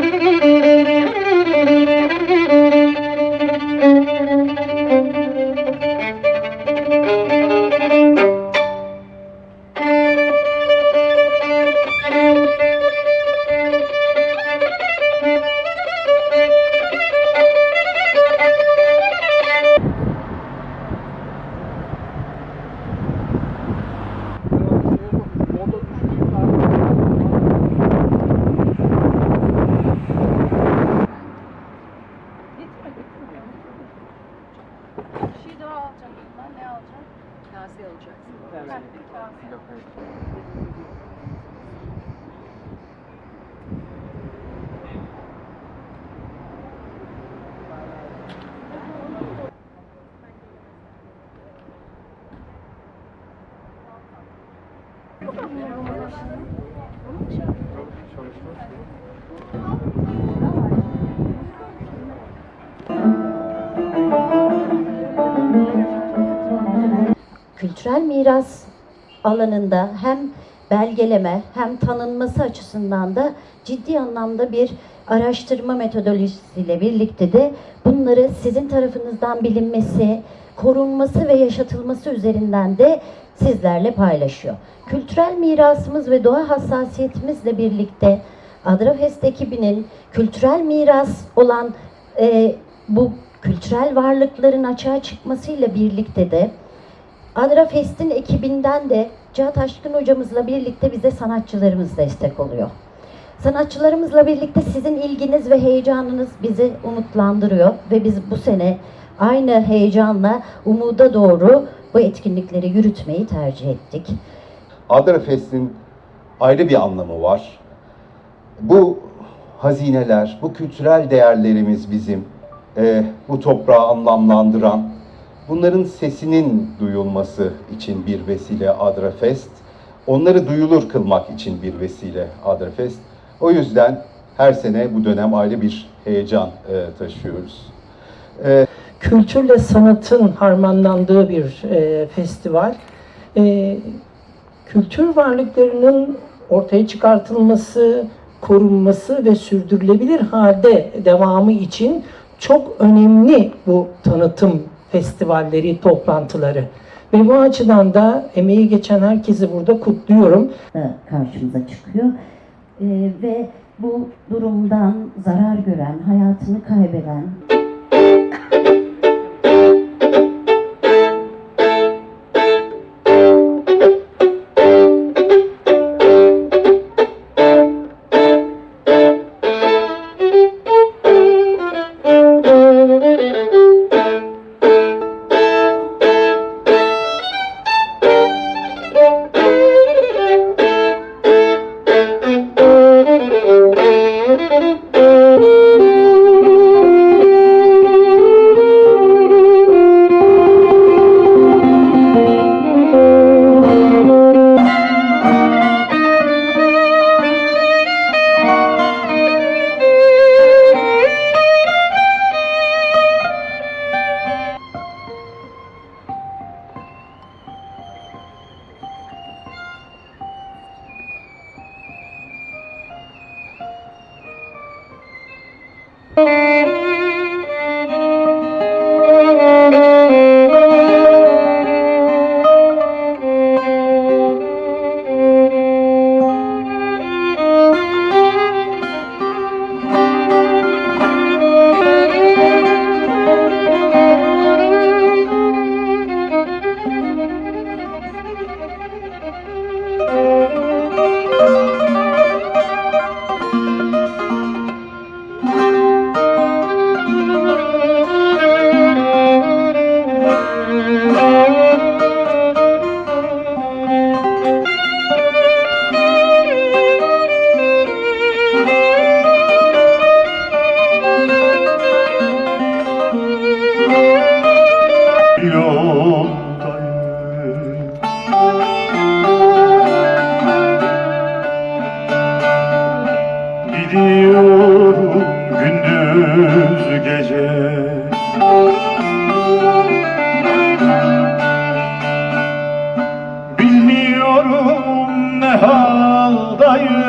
Thank you. Kase alacaksın. Heh, bir kase. Kültürel miras alanında hem belgeleme hem tanınması açısından da ciddi anlamda bir araştırma metodolojisiyle birlikte de bunları sizin tarafınızdan bilinmesi, korunması ve yaşatılması üzerinden de sizlerle paylaşıyor. Kültürel mirasımız ve doğa hassasiyetimizle birlikte Adrafest ekibinin kültürel miras olan e, bu kültürel varlıkların açığa çıkmasıyla birlikte de Adra Fest'in ekibinden de Cihat Aşkın hocamızla birlikte bize sanatçılarımız destek oluyor. Sanatçılarımızla birlikte sizin ilginiz ve heyecanınız bizi umutlandırıyor ve biz bu sene aynı heyecanla umuda doğru bu etkinlikleri yürütmeyi tercih ettik. Adra Fest'in ayrı bir anlamı var. Bu hazineler, bu kültürel değerlerimiz bizim, e, bu toprağı anlamlandıran, bunların sesinin duyulması için bir vesile Adra Fest, onları duyulur kılmak için bir vesile Adra Fest. O yüzden her sene bu dönem ayrı bir heyecan e, taşıyoruz. E, kültürle sanatın harmanlandığı bir e, festival. E, kültür varlıklarının ortaya çıkartılması, korunması ve sürdürülebilir halde devamı için çok önemli bu tanıtım festivalleri, toplantıları. Ve bu açıdan da emeği geçen herkesi burada kutluyorum. karşımıza çıkıyor. Ee, ve bu durumdan zarar gören, hayatını kaybeden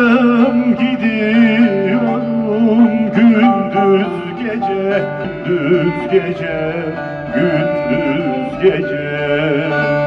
Gidem gidiyorum gündüz gece, gündüz gece, gündüz gece.